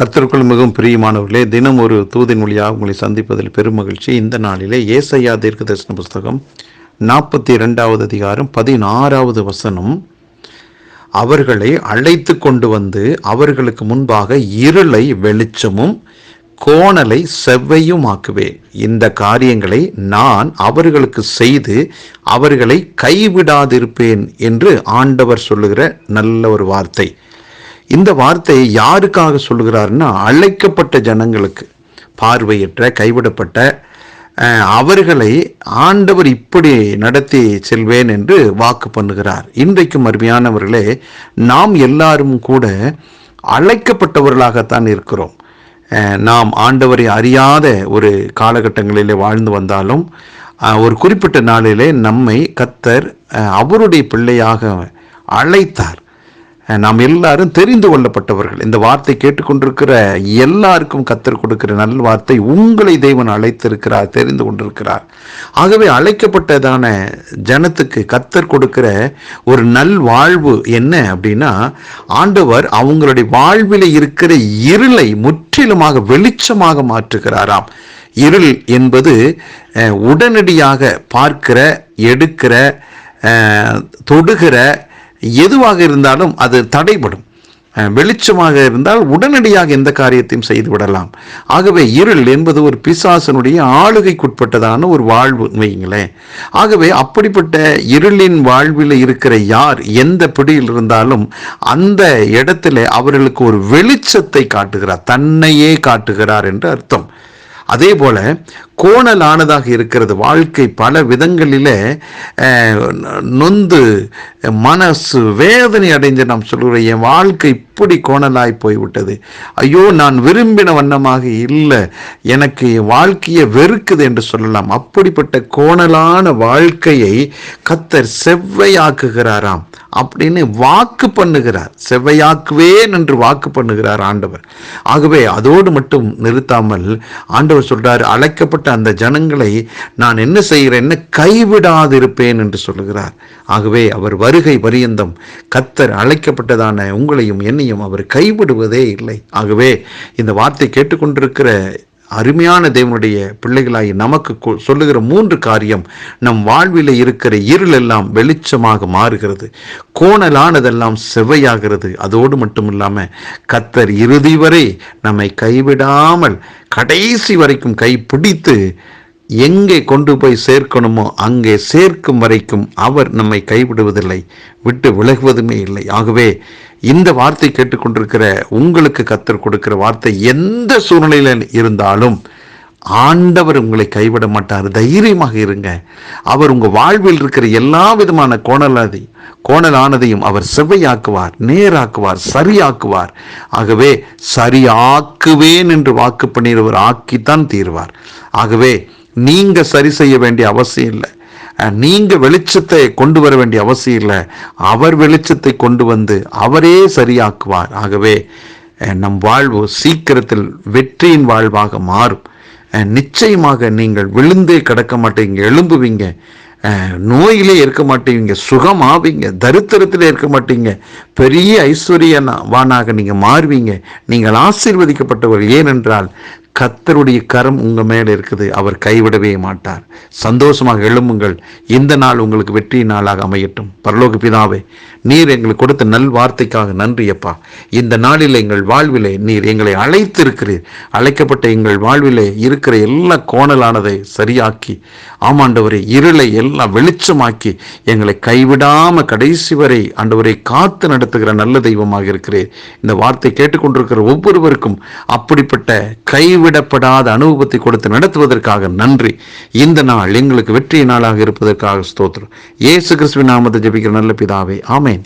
கத்திற்குள் மிகவும் பிரியமானவர்களே தினம் ஒரு தூதின் மொழியாக உங்களை சந்திப்பதில் பெரும் மகிழ்ச்சி. இந்த நாளிலே ஏசையா தீர்க்க தரிசன புஸ்தகம் நாற்பத்தி இரண்டாவது அதிகாரம் பதினாறாவது வசனம். அவர்களை அழைத்து கொண்டு வந்து அவர்களுக்கு முன்பாக இருளை வெளிச்சமும் கோணலை செவ்வையும் ஆக்குவேன் இந்த காரியங்களை நான் அவர்களுக்கு செய்து அவர்களை கைவிடாதிருப்பேன் என்று ஆண்டவர் சொல்லுகிற நல்ல ஒரு வார்த்தை. இந்த வார்த்தையை யாருக்காக சொல்லுகிறாருன்னா அழைக்கப்பட்ட ஜனங்களுக்கு பார்வையற்ற கைவிடப்பட்ட அவர்களை ஆண்டவர் இப்படி நடத்தி செல்வேன் என்று வாக்கு பண்ணுகிறார். இன்றைக்கும் அருமையானவர்களே நாம் எல்லாரும் கூட அழைக்கப்பட்டவர்களாகத்தான் இருக்கிறோம். நாம் ஆண்டவரை அறியாத ஒரு காலகட்டங்களிலே வாழ்ந்து வந்தாலும் ஒரு குறிப்பிட்ட நாளிலே நம்மை கத்தர் அவருடைய பிள்ளையாக அழைத்தார். நாம் எல்லாரும் தெரிந்து கொள்ளப்பட்டவர்கள். இந்த வார்த்தை கேட்டுக்கொண்டிருக்கிற எல்லாருக்கும் கத்தர் கொடுக்கிற நல் வார்த்தை உங்களை தேவன் அழைத்திருக்கிறார் தெரிந்து கொண்டிருக்கிறார். ஆகவே அழைக்கப்பட்டதான ஜனத்துக்கு கத்தர் கொடுக்கிற ஒரு நல் வாழ்வு என்ன அப்படின்னா ஆண்டவர் அவங்களுடைய வாழ்வில் இருக்கிற இருளை முற்றிலுமாக வெளிச்சமாக மாற்றுகிறாராம். இருள் என்பது உடனடியாக பார்க்கிற எடுக்கிற தொடுகிற எதுவாக இருந்தாலும் அது தடைபடும். வெளிச்சமாக இருந்தால் உடனடியாக எந்த காரியத்தையும் செய்து விடலாம். ஆகவே இருள் என்பது ஒரு பிசாசனுடைய ஆளுகைக்குட்பட்டதான ஒரு வாழ்வு வைங்களேன் ஆகவே அப்படிப்பட்ட இருளின் வாழ்வில் இருக்கிற யார் எந்த பிடியில் இருந்தாலும் அந்த இடத்துல அவர்களுக்கு ஒரு வெளிச்சத்தை காட்டுகிறார் தன்னையே காட்டுகிறார் என்று அர்த்தம். அதே போல் கோணலானதாக இருக்கிறது வாழ்க்கை பல விதங்களில் நொந்து மனசு வேதனை அடைந்து நாம் சொல்கிறோம் என் வாழ்க்கை இப்படி கோணலாய் போய்விட்டது. ஐயோ நான் விரும்பின வண்ணமாக இல்லை. எனக்கு என் வாழ்க்கையை வெறுக்குது என்று சொல்லலாம். அப்படிப்பட்ட கோணலான வாழ்க்கையை கத்தர் செவ்வையாக்குகிறாராம் அப்படின்னு வாக்கு பண்ணுகிறார். செவ்வையாக்குவேன் என்று வாக்கு பண்ணுகிறார் ஆண்டவர். ஆகவே அதோடு மட்டும் நிறுத்தாமல் ஆண்டவர் சொல்றாரு அழைக்கப்பட்ட அந்த ஜனங்களை நான் என்ன செய்கிறேன்? என்ன கைவிடாதிருப்பேன்? என்று சொல்லுகிறார். ஆகவே அவர் வருகை பரியந்தம் கத்தர் அழைக்கப்பட்டதான உங்களையும் என்னையும் அவர் கைவிடுவதே இல்லை. ஆகவே இந்த வார்த்தை கேட்டுக்கொண்டிருக்கிற அருமையான தேவனுடைய பிள்ளைகளாகி நமக்கு சொல்லுகிற மூன்று காரியம் நம் வாழ்வில் இருக்கிற இருள் எல்லாம் வெளிச்சமாக மாறுகிறது. கோணலானதெல்லாம் செவ்வையாகிறது. அதோடு மட்டும் இல்லாமல் கத்தர் இறுதி வரை நம்மை கைவிடாமல் கடைசி வரைக்கும் கை பிடித்து எங்கே கொண்டு போய் சேர்க்கணுமோ அங்கே சேர்க்கும் வரைக்கும் அவர் நம்மை கைவிடுவதில்லை. விட்டு விலகுவதுமே இல்லை. ஆகவே இந்த வார்த்தை கேட்டுக்கொண்டிருக்கிற உங்களுக்கு கத்தர் கொடுக்கிற வார்த்தை எந்த சூழ்நிலையில் இருந்தாலும் ஆண்டவர் உங்களை கைவிட மாட்டார். தைரியமாக இருங்க. அவர் உங்கள் வாழ்வில் இருக்கிற எல்லா விதமான கோணலாதி கோணலானதையும் அவர் செவ்வையாக்குவார் நேராக்குவார் சரியாக்குவார். ஆகவே சரியாக்குவேன் என்று வாக்கு பண்ணிடுவர் ஆக்கித்தான் தீர்வார். ஆகவே நீங்கள் சரி செய்ய வேண்டிய அவசியம் இல்லை. நீங்கள் நீங்க வெளிச்சத்தை கொண்டு வர வேண்டிய அவசியம் இல்லை. அவர் வெளிச்சத்தை கொண்டு வந்து அவரே சரியாக்குவார். ஆகவே நம் வாழ்வு சீக்கிரத்தில் வெற்றியின் வாழ்வாக மாறும். நிச்சயமாக நீங்கள் விழுந்தே கிடக்க மாட்டீங்க எழும்புவீங்க. நோயிலே இருக்க மாட்டீங்க சுகமாவீங்க தரித்திரத்திலே இருக்க மாட்டீங்க. பெரிய ஐஸ்வர்யவானாக நீங்கள் மாறுவீங்க. நீங்கள் ஆசீர்வதிக்கப்பட்டவர். ஏனென்றால் கத்தருடைய கரம் உங்கள் மேலே இருக்குது. அவர் கைவிடவே மாட்டார். சந்தோஷமாக எழும்புங்கள். இந்த நாள் உங்களுக்கு வெற்றி நாளாக அமையட்டும். பரலோக பிதாவே நீர் எங்களுக்கு கொடுத்த நல் வார்த்தைக்காக நன்றி அப்பா. இந்த நாளில் எங்கள் வாழ்விலே நீர் எங்களை அழைத்திருக்கிறீர். அழைக்கப்பட்ட எங்கள் வாழ்விலே இருக்கிற எல்லா கோணலானதை சரியாக்கி ஆமாண்டவரை இருளை எல்லாம் வெளிச்சமாக்கி எங்களை கைவிடாம கடைசி வரை ஆண்டவரை காத்து நடத்துகிற நல்ல தெய்வமாக இருக்கிறேன் இந்த வார்த்தை கேட்டுக்கொண்டிருக்கிற ஒவ்வொருவருக்கும் அப்படிப்பட்ட கை கைவிடப்படாத அனுபவத்தை கொடுத்து நடத்துவதற்காக நன்றி. இந்த நாள் எங்களுக்கு வெற்றி நாளாக இருப்பதற்காக ஸ்தோத்திரம். இயேசு கிறிஸ்துவின் நாமத்தை ஜபிக்கிற நல்ல பிதாவே ஆமேன்.